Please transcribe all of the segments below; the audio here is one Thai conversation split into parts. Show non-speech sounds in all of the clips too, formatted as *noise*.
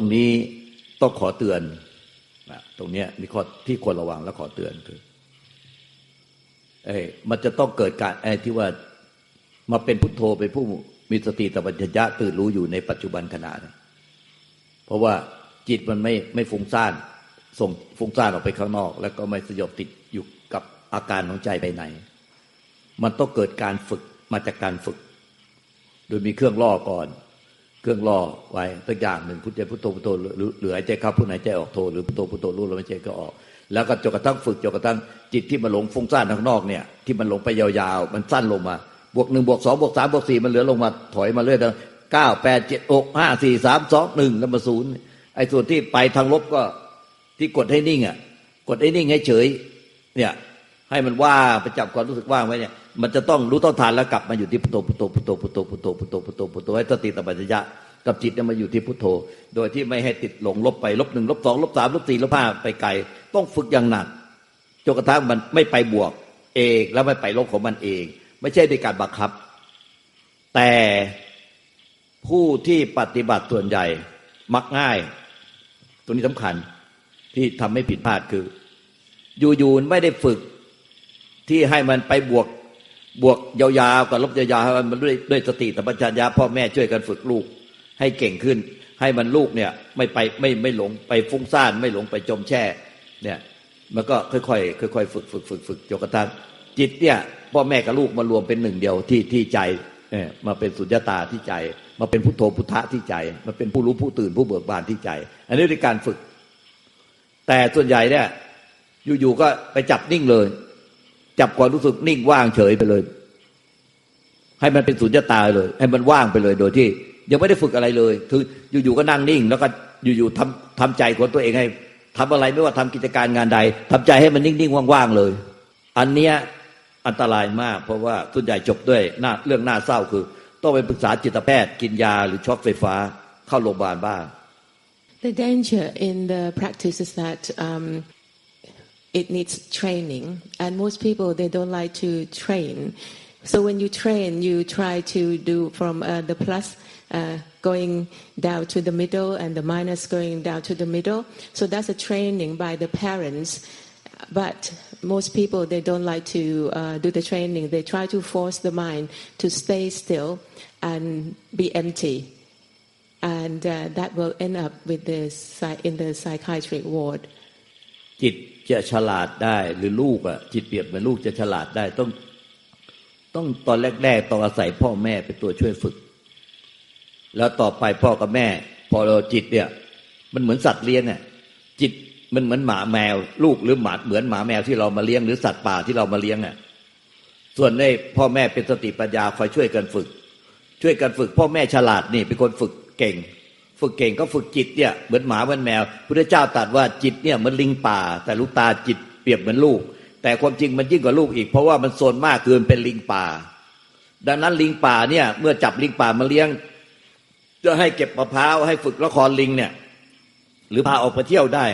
ตรงนี้ต้องขอเตือนนะตรงนี้มีข้อที่ควรระวังและขอเตือนคือเอ้มันจะต้องเกิดการไอ้ที่ว่ามาเป็นพุทโธเป็นผู้มีสติตัปัญญะตื่นรู้อยู่ในปัจจุบันขณะนะเพราะว่าจิตมันไม่ไม่ฟุ้งซ่านส่งฟุ้งซ่านออกไปข้างนอก แล้วก็ไม่สยบติดอยู่กับอาการของใจไปไหน มันต้องเกิดการฝึกมาจากการฝึก โดยมีเครื่องล่อก่อน เครื่องล่อไว้ตัวอย่างหนึ่งพุทธเจ้าพุทโธพุทโธหรือหรือหายใจเข้าพุทหายใจออกโธหรือพุทโธพุทโธรู้ลมหายใจก็ออก แล้วก็จนกระทั่งฝึกจนกระทั่งจิตที่มันหลงฟุ้งซ่านข้างนอกเนี่ยที่มันหลงไปยาวๆ มันสั้นลงมา บวกหนึ่งบวกสองบวกสามบวกสี่มันเหลือลงมาถอยมาเรื่อยๆเก้าแปดเจ็ดกห้าสี่สามสองหนึ่งแล้วมาศูนย์ไอ้ส่วนที่ไปทางลบก็ที่กดให้นิ่งอะกดให้นิ่งให้เฉยเนี่ยให้มันว่างไปจับความรู้สึกว่างไว้เนี่ย มันจะต้องรู้ต้องทานแล้วกลับมาอยู่ที่พุทโธพุทโธพุทโธพุทโธพุทโธพุทโธพุทโธพุทโธให้สติตัมปัญญะกับจิตเนี่ยมาอยู่ที่พุทโธ โดยที่ไม่ให้ติดหลงลบไปลบหนึ่งลบสองลบสามลบสี่ลบห้าไปไกล ต้องฝึกอย่างหนักจนกระทั่งมันไม่ไปบวกเองแล้วไม่ไปลบของมันเอง ไม่ใช่ด้วยการบังคับ แต่ผู้ที่ปฏิบัติส่วนใหญ่มักง่าย ตัวนี้สำคัญที่ทำให้ผิดพลาดคือ อยู่ๆไม่ได้ฝึกที่ให้มันไปบวก บวกยาวๆกับลบยาวๆมันด้วยด้วยสติสัมปชัญญะพ่อแม่ช่วยกันฝึกลูกให้เก่งขึ้น ให้มันลูกเนี่ยไม่ไปไม่ไม่หลงไปฟุ้งซ่านไม่หลงไปจมแช่เนี่ยมันก็ค่อยๆค่อยๆฝึกฝึกฝึกฝึกจนกระทั่งจิตเนี่ยพ่อแม่กับลูกมารวมเป็นหนึ่งเดียวที่ที่ใจเนี่ยมาเป็นสุญญตาที่ใจ มาเป็นพุทโธพุทธะที่ใจมาเป็นผู้รู้ผู้ตื่นผู้เบิกบานที่ใจ อันนี้เป็นการฝึก แต่ส่วนใหญ่เนี่ยอยู่ๆก็ไปจับนิ่งเลย จับความรู้สึกนิ่งว่างเฉยไปเลย ให้มันเป็นสุญญตาเลย ให้มันว่างไปเลยโดยที่ ยังไม่ได้ฝึกอะไรเลยคืออยู่ๆก็นั่งนิ่ง แล้วก็อยู่ๆทำทำใจของตัวเองให้ทำอะไรไม่ว่าทำกิจการงานใดทำใจให้มันนิ่งๆว่างๆเลย อันเนี้ยอันตรายมาก เพราะว่าส่วนใหญ่จบด้วยหน้าเรื่องน่าเศร้าคือ ต้องไปปรึกษาจิตแพทย์กินยาหรือช็อตไฟฟ้าเข้าโรงพยาบาลบ้าง The danger in the practice is that um, it needs training, and most people they don't like to train. So when you train, you try to do from uh, the plus uh, going down to the middle and the minus going down to the middle. So that's a training by the parents. But most people they don't like to uh, do the training. They try to force the mind to stay still and be empty, and uh, that will end up with the in the psychiatric ward. จิตจะฉลาดได้หรือลูกอะ จิตเปรียบเหมือนลูกจะฉลาดได้ต้อง ต้องตอนแรกๆต้องอาศัยพ่อแม่เป็นตัวช่วยฝึก แล้วต่อไปพ่อกับแม่ พอเราจิตเนี่ย มันเหมือนสัตว์เลี้ยงอะจิตมันเหมือนหมาแมว ลูกหรือหมาเหมือนหมาแมวที่เรามาเลี้ยงหรือสัตว์ป่าที่เรามาเลี้ยงอะส่วนในพ่อแม่เป็นสติปัญญาคอยช่วยกันฝึก ช่วยกันฝึก พ่อแม่ฉลาดนี่เป็นคนฝึกเก่ง ฝึกเก่งก็ฝึกจิตเนี่ยเหมือนหมาเหมือนแมวพุทธเจ้าตรัสว่าจิตเนี่ยเหมือนลิงป่า แต่ลูกตาจิตเปรียบเหมือนลูก แต่ความจริงมันยิ่งกว่าลูกอีก เพราะว่ามันโซนมากเกินเป็นลิงป่า ดังนั้นลิงป่าเนี่ยเมื่อจับลิงป่ามาเลี้ยงจะให้เก็บมะพร้าวให้ฝึกละครลิงเนี่ย หรือพาออกไปเที่ยวได้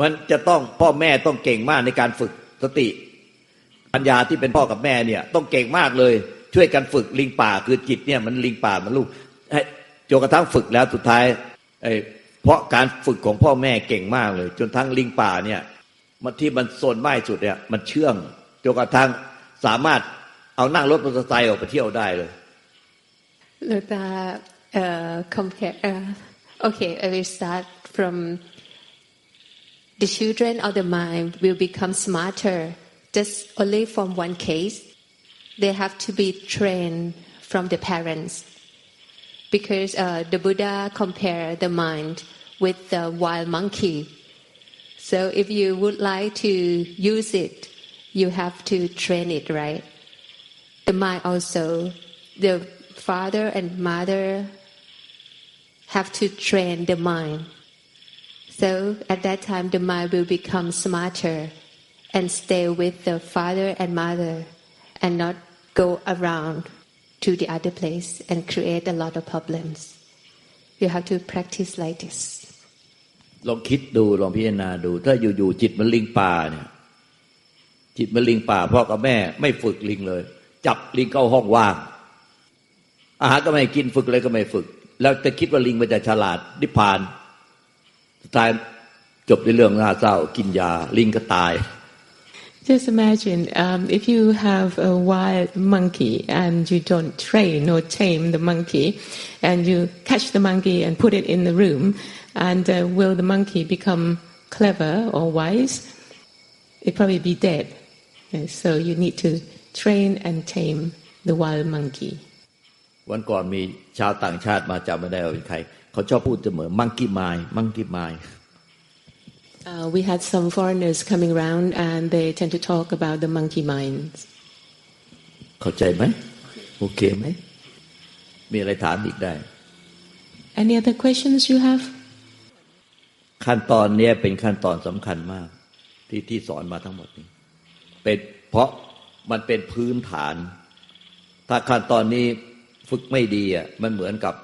มันจะต้องพ่อแม่ต้องเก่งมากในการฝึกสติปัญญาที่เป็นพ่อกับแม่เนี่ยต้องเก่งมากเลยช่วยกันฝึกลิงป่าคือจิตเนี่ยมันลิงป่ามันลูก จนกระทั่งฝึกแล้วสุดท้ายเพราะการฝึกของพ่อแม่เก่งมากเลย จนทั้งลิงป่าเนี่ยมันที่มันโซนไม้สุดเนี่ยมันเชื่องจนกระทั่งสามารถเอานั่งรถมอเตอร์ไซค์ออกไปเที่ยวได้เลยหลวงตาเอ่อ compare uh, okay I will start from the children of the mind will become smarter just only from one case they have to be trained from the parents because uh, the Buddha compared the mind with the wild monkey. So if you would like to use it, you have to train it right. The mind also, the father and mother have to train the mind. So at that time, the mind will become smarter and stay with the father and mother and not go around to the other place and create a lot of problems. You have to practice like this. ลองคิดดูลองพิจารณาดู ถ้าอยู่ๆจิตมันลิงป่าเนี่ยจิตมันลิงป่าพ่อกับแม่ ไม่ฝึกลิงเลย จับลิงเข้าห้องว่าง อาหารก็ไม่กินฝึกอะไรก็ไม่ฝึก แล้วจะคิดว่าลิงมันจะฉลาดนิพพานสุดท้ายจบในเรื่องน่าเศร้า กินยา ลิงก็ตาย Just imagine um, if you have a wild monkey and you don't train or tame the monkey, and you catch the monkey and put it in the room, and uh, will the monkey become clever or wise? It probably be dead. Yes, so you need to train and tame the wild monkey. วันก่อนมีชาวต่างชาติมาจำไม่ได้ว่าเป็นใคร เขาชอบพูดเสมอมังกี้ไม้มังกี้ไม้ Uh, we had some foreigners coming around, and they tend to talk about the monkey minds. เข้าใจไหมโอเคไหมมีอะไรถามอีกได้ Any other questions you have? ขั้นตอนเนี้ยเป็นขั้นตอนสำคัญมาก ที่ที่สอนมาทั้งหมดนี้ เป็นเพราะมันเป็นพื้นฐาน ถ้าขั้นตอนนี้ฝึกไม่ดีอะมันเหมือนกับ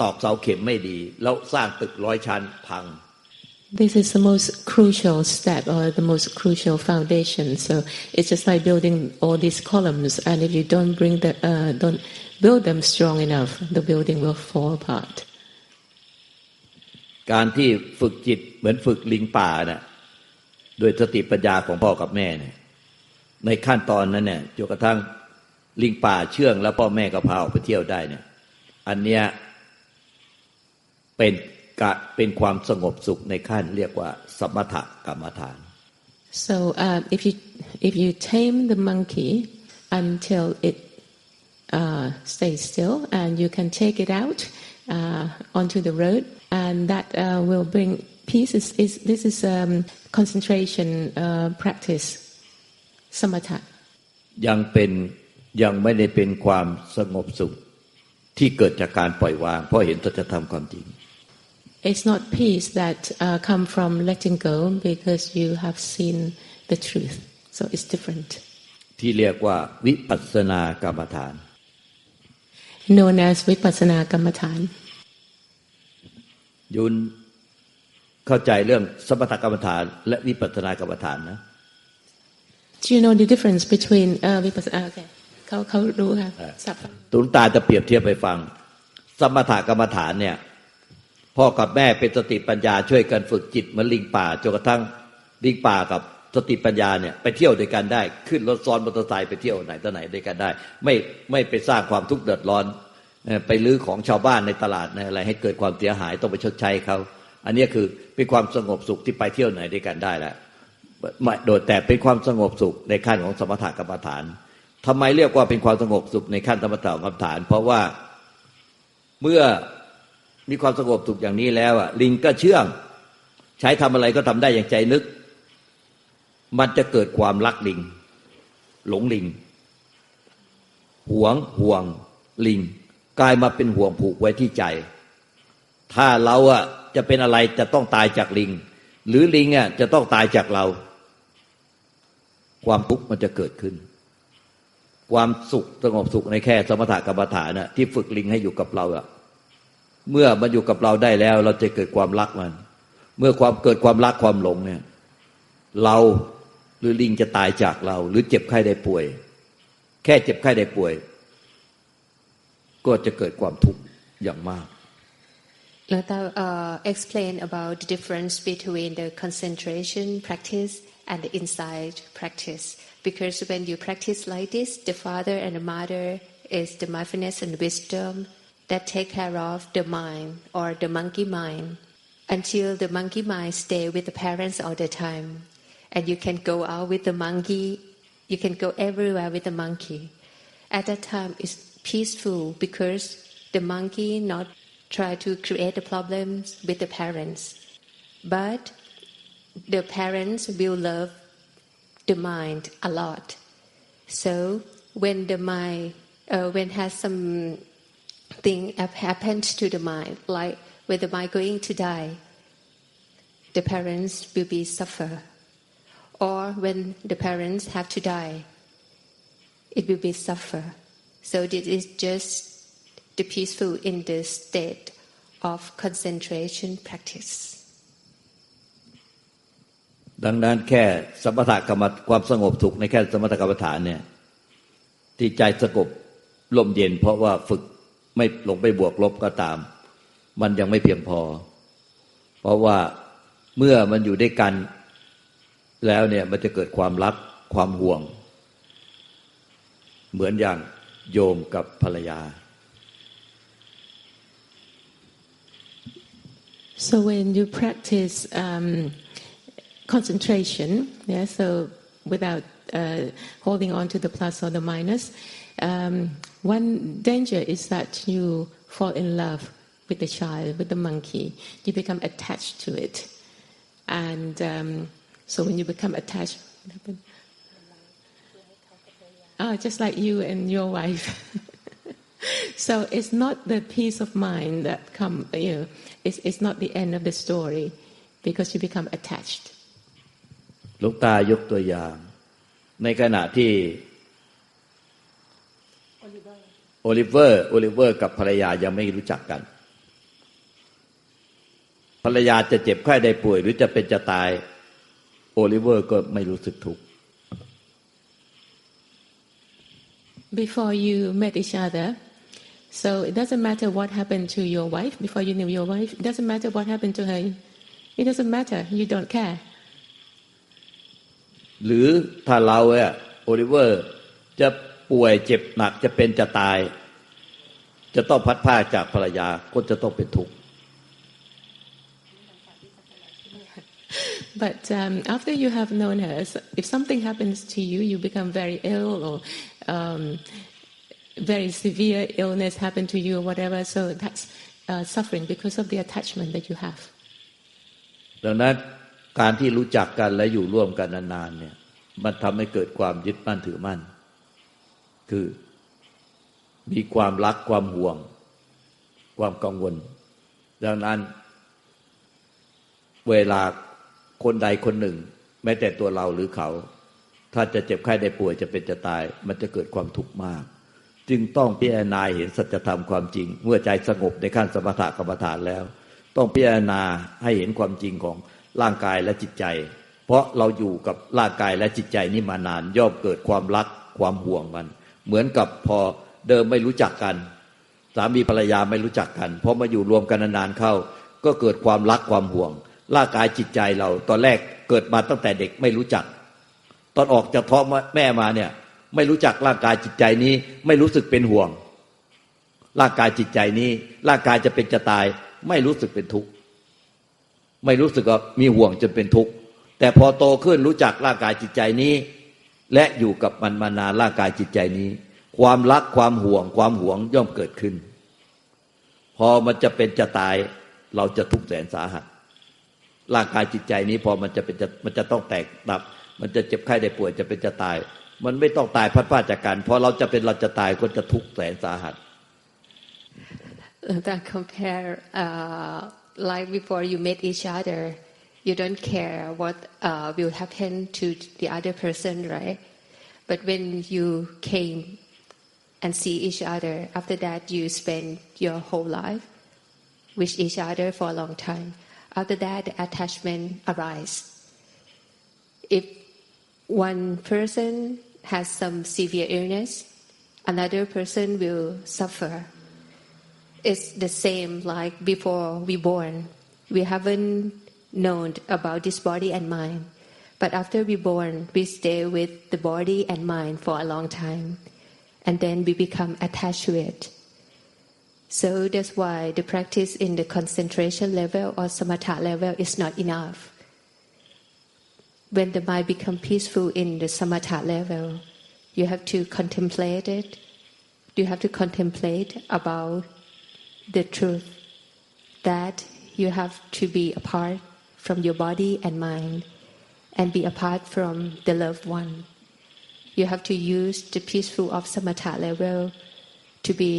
ตอกเสาเข็มไม่ดี แล้วสร้างตึกร้อยชั้นพัง This is the most crucial step or the most crucial foundation. So it's just like building all these columns, and if you don't bring the uh, don't build them strong enough, the building will fall apart. การที่ฝึกจิตเหมือนฝึกลิงป่าน่ะโดยสติปัญญาของพ่อกับแม่เนี่ย ในขั้นตอนนั้นเนี่ยจนกระทั่งลิงป่าเชื่องแล้วพ่อแม่ก็พาออกไปเที่ยวได้เนี่ย อันเนี้ยเป็น เป็นความสงบสุขในขั้นเรียกว่า สมถกรรมฐาน So uh, if you if you tame the monkey until it uh, stays still, and you can take it out uh, onto the road, and that uh, will bring peace. Is, is this is um, concentration uh, practice, samatha. ยังเป็นยังไม่ได้เป็นความสงบสุขที่เกิดจากการปล่อยวาง เพราะเห็นสัจธรรมความจริง It's not peace that uh, come from letting go because you have seen the truth. So it's different. ที่เรียกว่าวิปัสสนากรรมฐาน Known as vipassana kamatan. ยุนเข้าใจเรื่องสมถกรรมฐาน และวิปัสสนากรรมฐานนะ Do you know the difference between uh, vipassana? Okay. เขาเขารู้ค่ะสับตุลตาจะเปรียบเทียบไปฟัง สมถกรรมฐานเนี่ย พ่อกับแม่เป็นสติปัญญาช่วยกันฝึกจิตเหมือนลิงป่าจนกระทั่งลิงป่ากับสติปัญญาเนี่ยไปเที่ยวด้วยกันได้ ขึ้นรถซ้อนมอเตอร์ไซค์ไปเที่ยวไหนต่อไหนด้วยกันได้ ไม่ไม่ไปสร้างความทุกข์เดือดร้อน ไปลื้อของชาวบ้านในตลาดในอะไร ให้เกิดความเสียหายต้องไปชดใช้เขาอันนี้คือเป็นความสงบสุขที่ไปเที่ยวไหนด้วยกันได้แหล้วไม่โดยแต่เป็นความสงบสุขในขั้นของสมถกรรมฐานทำไมเรียกว่าเป็นความสงบสุขในขั้นสมถกรรมฐาน เพราะว่าเมื่อ มีความสงบสุขอย่างนี้แล้วอะลิงก็เชื่อง ใช้ทำอะไรก็ทำได้อย่างใจนึก มันจะเกิดความรักลิง หลงลิงหวงห่วงลิง กลายมาเป็นห่วงผูกไว้ที่ใจ ถ้าเราอะจะเป็นอะไรจะต้องตายจากลิง หรือลิงอะจะต้องตายจากเรา ความทุกข์มันจะเกิดขึ้น ความสุขสงบสุขในแค่สมถะกรรมฐานน่ะที่ฝึกลิงให้อยู่กับเราอะ เมื่อมันอยู่กับเราได้แล้ว เราจะเกิดความรักมัน เมื่อความเกิดความรักความหลงเนี่ย เราหรือลิงจะตายจากเรา หรือเจ็บไข้ได้ป่วย แค่เจ็บไข้ได้ป่วย ก็จะเกิดความทุกข์อย่างมาก Lata uh, explain about the difference between the concentration practice and the insight practice. Because when you practice like this, the father and the mother is the mindfulness and wisdom that take care of the mind or the monkey mind until the monkey mind stay with the parents all the time. And you can go out with the monkey, you can go everywhere with the monkey. At that time, it's peaceful because the monkey not try to create the problems with the parents, but the parents will love the mind a lot. So when the mind, uh, when has some thing have happened to the mind, like when the mind going to die, the parents will be suffer, or when the parents have to die, it will be suffer. So this is just the peaceful in the state of concentration practice. ดังนั้นแค่สมถกรรมความสงบสุขในแค่สมถกรรมฐานเนี่ย ที่ใจสงบลมเย็น เพราะว่าฝึก ไม่ลงไปบวกลบก็ตาม มันยังไม่เพียงพอ เพราะว่าเมื่อมันอยู่ด้วยกัน แล้วเนี่ยมันจะเกิดความรักความห่วง เหมือนอย่างโยมกับภรรยา So when you practice um, concentration, yeah, so without uh, holding on to the plus or the minus, um, one danger is that you fall in love with the child, with the monkey. You become attached to it, and um, so when you become attached, what happened? Oh, just like you and your wife. *laughs* so it's not the peace of mind that come, you know, it's, it's not the end of the story because you become attached. หลูกตายกตัวอย่าง ในขณะที่ โอลิเวอร์โอลิเวอร์กับภรรยายังไม่รู้จักกัน ภรรยาจะเจ็บไข้ได้ป่วย หรือจะเป็นจะตาย โอลิเวอร์ก็ไม่รู้สึกทุกข์ Before you met each other, so it doesn't matter what happened to your wife before you knew your wife. It doesn't matter what happened to her. It doesn't matter. You don't care. หรือถ้าเราเนี่ยโอลิเวอร์จะ ป่วยเจ็บหนักจะเป็นจะตาย จะต้องพัดผ้าจากภรรยาก็จะต้องเป็นทุกข์ But um, after you have known her, so if something happens to you, you become very ill or um, very severe illness happen to you or whatever. So that's uh, suffering because of the attachment that you have. ดังนั้นการที่รู้จักกันและอยู่ร่วมกันนานๆเนี่ยมันทำให้เกิดความยึดมั่นถือมั่น คือ มีความรักความห่วง ความกังวล ดังนั้น เวลาคนใดคนหนึ่ง แม้แต่ตัวเราหรือเขา ถ้าจะเจ็บไข้ได้ป่วยจะเป็นจะตาย มันจะเกิดความทุกข์มาก จึงต้องพิจารณาเห็นสัจธรรมความจริง เมื่อใจสงบในขั้นสมถะกรรมฐานแล้ว ต้องพิจารณาให้เห็นความจริงของร่างกายและจิตใจ เพราะเราอยู่กับร่างกายและจิตใจนี่มานานย่อมเกิดความรักความห่วงมัน เหมือนกับพอเดิมไม่รู้จักกัน สามีภรรยาไม่รู้จักกันพอมาอยู่รวมกันนานๆเข้า ก็เกิดความรักความห่วง ร่างกายจิตใจเราตอนแรกเกิดมาตั้งแต่เด็กไม่รู้จัก ตอนออกจากท้องแม่มาเนี่ย ไม่รู้จักร่างกายจิตใจนี้ ไม่รู้สึกเป็นห่วง ร่างกายจิตใจนี้ ร่างกายจะเป็นจะตาย ไม่รู้สึกเป็นทุกข์ไม่รู้สึกว่ามีห่วงจนเป็นทุกข์แต่พอโตขึ้นรู้จักร่างกายจิตใจนี้ และอยู่กับมันมานานร่างกายจิตใจนี้ ความรักความห่วง ความห่วงย่อมเกิดขึ้น พอมันจะเป็นจะตายเราจะทุกข์แสนสาหัสร่างกายจิตใจนี้พอมันจะเป็นจะมันจะต้องแตกดับ มันจะเจ็บไข้ได้ป่วยจะเป็นจะตาย มันไม่ต้องตายพัดพลาดจากกันพอเราจะเป็นเราจะตายก็จะทุกข์แสนสาหัส that compare uh, like before you met each other you don't care what uh, will happen to the other person right? But when you came and see each other after that you spend your whole life with each other for a long time. After that the attachment arise. If one person has some severe illness another person will suffer. It's the same like before we born. We haven't known about this body and mind. But after we born, we stay with the body and mind for a long time. And then we become attached to it. So that's why the practice in the concentration level or samatha level is not enough. When the mind become peaceful in the samatha level, you have to contemplate it. You have to contemplate about the truth that you have to be apart from your body and mind and be apart from the loved one. You have to use the peaceful of samatha level to be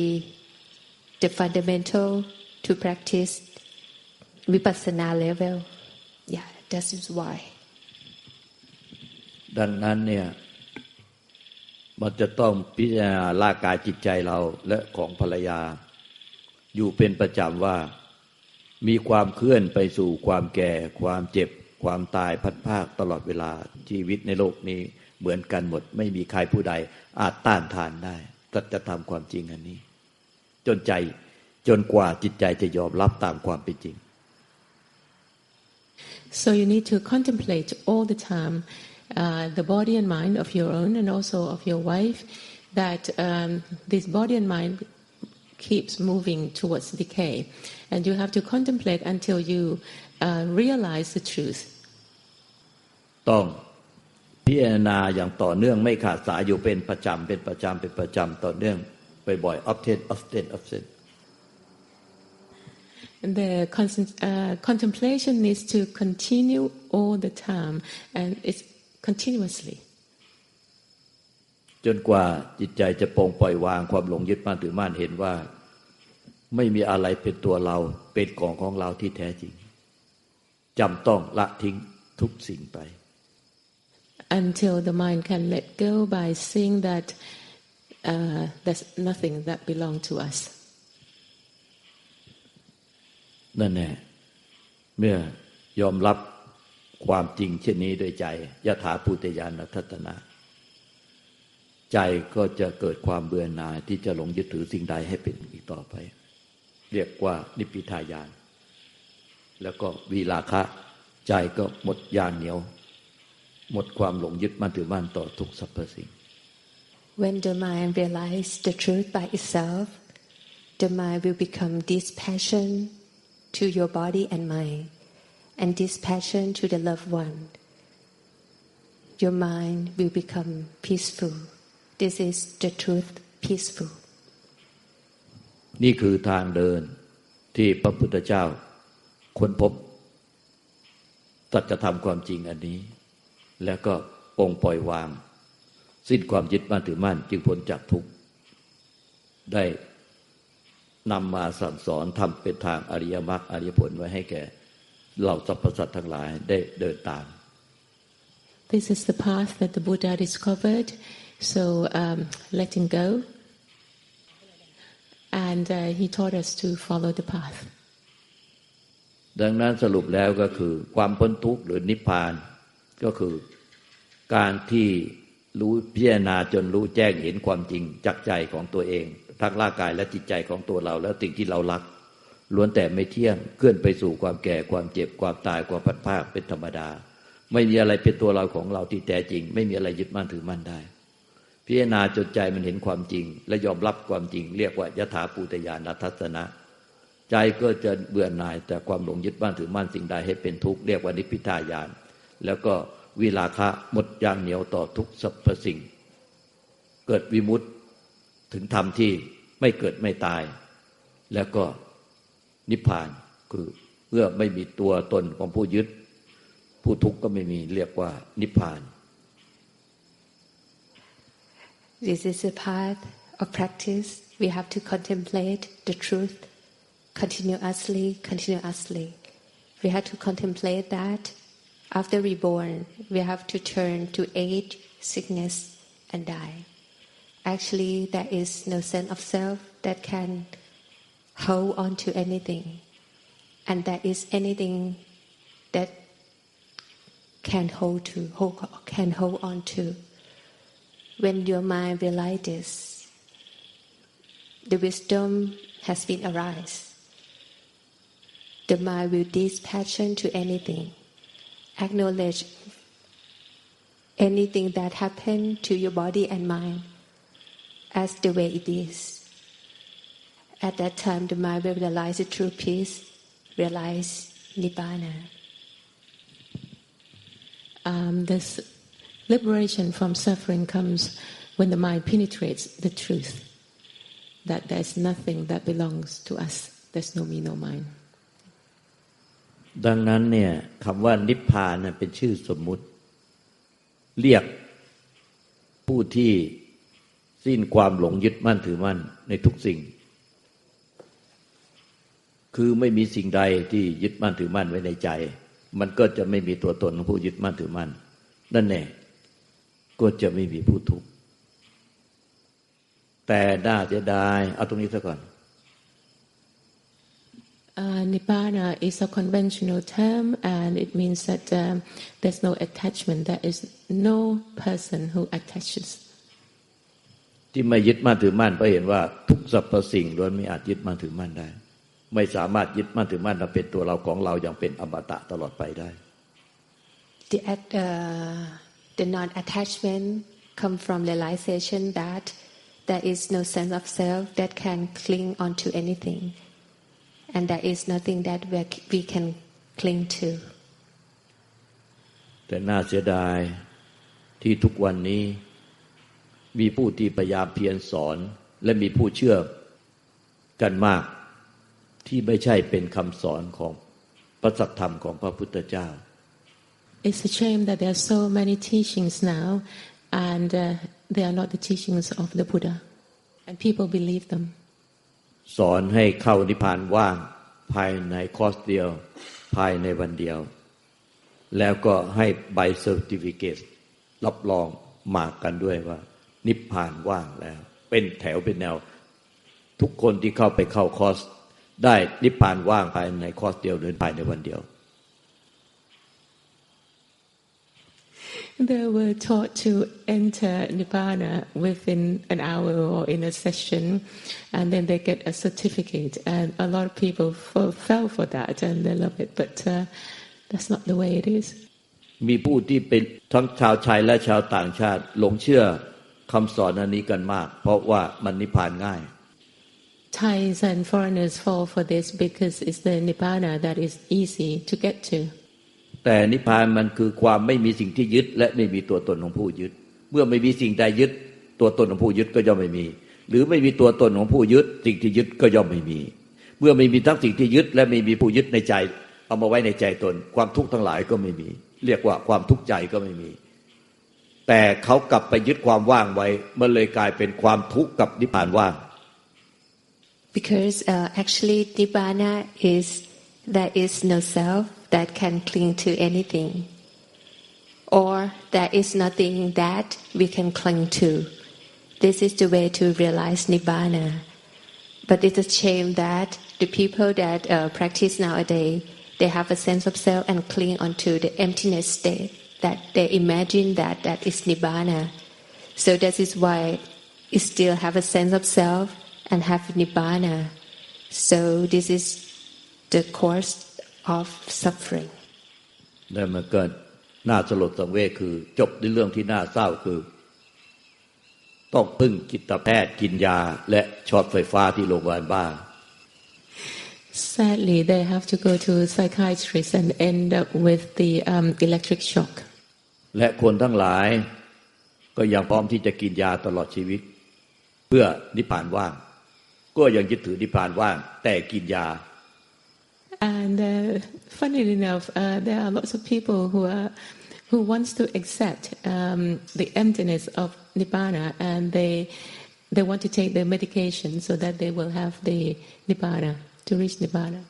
the fundamental to practice vipassana level. Yeah, that is why. ดังนั้นเนี่ยมันจะต้องพิจารณาร่างกายจิตใจเราและของภรรยา อยู่เป็นประจำว่า มีความเคลื่อนไปสู่ความแก่ ความเจ็บ ความตายพัดภาคตลอดเวลาชีวิตในโลกนี้เหมือนกันหมด ไม่มีใครผู้ใด อาจต้านทานได้ก็จะทำความจริงอันนี้ จนใจจนกว่าจิตใจจะยอมรับตามความเป็นจริง So you need to contemplate all the time uh, the body and mind of your own and also of your wife, that um, this body and mind keeps moving towards decay. And you have to contemplate until you uh, realize the truth. ต้องพิจารณาอย่างต่อเนื่องไม่ขาดสายอยู่เป็นประจำเป็นประจำเป็นประจำต่อเนื่องบ่อยๆ often often often And the concent- uh, contemplation needs to continue all the time, and it's continuously. จนกว่าจิตใจจะปลงปล่อยวางความหลงยึดมั่นถือมั่นเห็นว่า ไม่มีอะไรเป็นตัวเราเป็นของของเราที่แท้จริงจำต้องละทิ้งทุกสิ่งไป until the mind can let go by seeing that uh, there's nothing that belongs to us. นั่นแน่เมื่อยอมรับความจริงเช่นนี้ด้วยใจยถาภูตยานทัตนะ ใจก็จะเกิดความเบื่อหน่ายที่จะหลงยึดถือสิ่งใดให้เป็นอีกต่อไป เรียกว่านิพพิทายาน แล้วก็วีราคะ ใจก็หมดยานเหนียว หมดความหลงยึดมั่นถือมั่นต่อทุกสรรพสิ่ง When the mind realizes the truth by itself, the mind will become dispassion to your body and mind, and dispassion to the loved one. Your mind will become peaceful. This is the truth, peaceful. นี่คือทางเดินที่พระพุทธเจ้าค้นพบสัจธรรมความจริงอันนี้ แล้วก็ปลงปล่อยวาง สิ้นความยึดมั่นถือมั่น จึงพ้นจากทุกข์ได้นำมาสั่งสอนทำเป็นทางอริยมรรคอริยผลไว้ให้แก่เหล่าสรรพสัตว์ทั้งหลายได้เดินตาม This is the path that the Buddha discovered. So um, letting go, and uh, he taught us to follow the path. ดังนั้นสรุปแล้วก็คือ ความพ้นทุกข์หรือนิพพาน ก็คือการที่รู้พิจารณาจนรู้แจ้งเห็นความจริงจากใจของตัวเอง ทั้งร่างกายและจิตใจของตัวเรา แล้วสิ่งที่เรารักล้วนแต่ไม่เที่ยงเคลื่อนไปสู่ความแก่ความเจ็บความตายความพัดภาคเป็นธรรมดา ไม่มีอะไรเป็นตัวเราของเราที่แท้จริง ไม่มีอะไรยึดมั่นถือมั่นได้ พิจารณาจนใจมันเห็นความจริง และยอมรับความจริง เรียกว่ายถาปูตยานัทัศนะ ใจก็จะเบื่อหน่ายแต่ความหลงยึดบ้านถือมั่นสิ่งใดให้เป็นทุกข์เรียกว่านิพพิทายาน แล้วก็วิลาคะหมดยางเหนียวต่อทุกสรรพสิ่ง เกิดวิมุตติถึงธรรมที่ไม่เกิดไม่ตาย แล้วก็นิพพานคือเมื่อไม่มีตัวตนของผู้ยึด ผู้ทุกข์ก็ไม่มีเรียกว่านิพพาน This is a path of practice. We have to contemplate the truth continuously, continuously. We have to contemplate that after reborn, we have to turn to age, sickness, and die. Actually, there is no sense of self that can hold on to anything, and there is anything that can hold to, hold, can hold on to. When your mind realizes the wisdom has been arise. The mind will dispassion to anything, acknowledge anything that happened to your body and mind as the way it is. At that time, the mind will realize the true peace, realize nibbana. Um, this liberation from suffering comes when the mind penetrates the truth that there's nothing that belongs to us. There's no me, no mine. ดังนั้นเนี่ยคำว่านิพพานเป็นชื่อสมมุติ เรียกผู้ที่สิ้นความหลงยึดมั่นถือมั่นในทุกสิ่ง คือไม่มีสิ่งใดที่ยึดมั่นถือมั่นไว้ในใจ มันก็จะไม่มีตัวตนของผู้ยึดมั่นถือมั่นนั่นแน่ ก็จะไม่มีผู้ทุกข์แต่น่าจะได้เอาตรงนี้ซะก่อน Uh, Nibbana is a conventional term, and it means that um, there's no attachment. There is no person who attaches. จที่ไม่ยึดมั่นถือมั่นเพราะเห็นว่าทุกสรรพสิ่งล้วนไม่อาจยึดมั่นถือมั่นได้ ไม่สามารถยึดมั่นถือมั่นมาเป็นตัวเราของเราอย่างเป็นอมตะตลอดไปได้ The, at- uh, the non-attachment come from realization that there is no sense of self that can cling onto anything, and there is nothing that we can cling to. แต่น่าเสียดายที่ทุกวันนี้ มีผู้ที่พยายามเพียรสอน และมีผู้เชื่อกันมาก ที่ไม่ใช่เป็นคำสอนของพระสัทธรรมของพระพุทธเจ้า It's a shame that there are so many teachings now, and uh, they are not the teachings of the Buddha, and people believe them. สอนให้เข้านิพพานว่างภายในคอร์สเดียว ภายในวันเดียว แล้วก็ให้ใบเซอร์ติฟิเคตรับรองมากันด้วยว่า นิพพานว่างแล้ว เป็นแถวเป็นแนว ทุกคนที่เข้าไปเข้าคอร์สได้นิพพานว่างภายในคอร์สเดียวหรือภายในวันเดียว They were taught to enter Nibbana within an hour or in a session, and then they get a certificate. And a lot of people f- fell for that and they love it, but uh, that's not the way it is. มีผู้ที่เป็นทั้งชาวไทยและชาวต่างชาติหลงเชื่อคำสอนอันนี้กันมาก เพราะว่ามันนิพพานง่าย Thais and foreigners fall for this because it's the Nibbana that is easy to get to. แต่นิพพานมันคือความไม่มีสิ่งที่ยึด และไม่มีตัวตนของผู้ยึด เมื่อไม่มีสิ่งใดยึด ตัวตนของผู้ยึดก็ย่อมไม่มี หรือไม่มีตัวตนของผู้ยึด สิ่งที่ยึดก็ย่อมไม่มี เมื่อไม่มีทั้งสิ่งที่ยึด และไม่มีผู้ยึดในใจ เอามาไว้ในใจตน ความทุกข์ทั้งหลายก็ไม่มี เรียกว่าความทุกข์ใจก็ไม่มี แต่เขากลับไปยึดความว่างไว้มันเลยกลายเป็นความทุกข์กับนิพพานว่าง Because uh, actually, Nibbana is there is no self that can cling to anything, or there is nothing that we can cling to. This is the way to realize Nibbana. But it's a shame that the people that uh, practice nowadays they have a sense of self and cling onto the emptiness state that they imagine that that is Nibbana. So that is why it still have a sense of self and have Nibbana. So this is the course of suffering. และมันก็น่าสลดสังเวชคือ จบในเรื่องที่น่าเศร้าคือ ต้องพึ่งจิตแพทย์กินยา และช็อตไฟฟ้าที่โรงพยาบาลบ้า Sadly, they have to go to a psychiatrist and end up with the um, electric shock. และคนทั้งหลายก็ยังพร้อมที่จะกินยาตลอดชีวิต เพื่อนิพพานว่าง ก็ยังยึดถือนิพพานว่างแต่กินยา And uh, funnily enough, uh, there are lots of people who are who wants to accept um, the emptiness of nibbana, and they they want to take their medication so that they will have the nibbana to reach nibbana.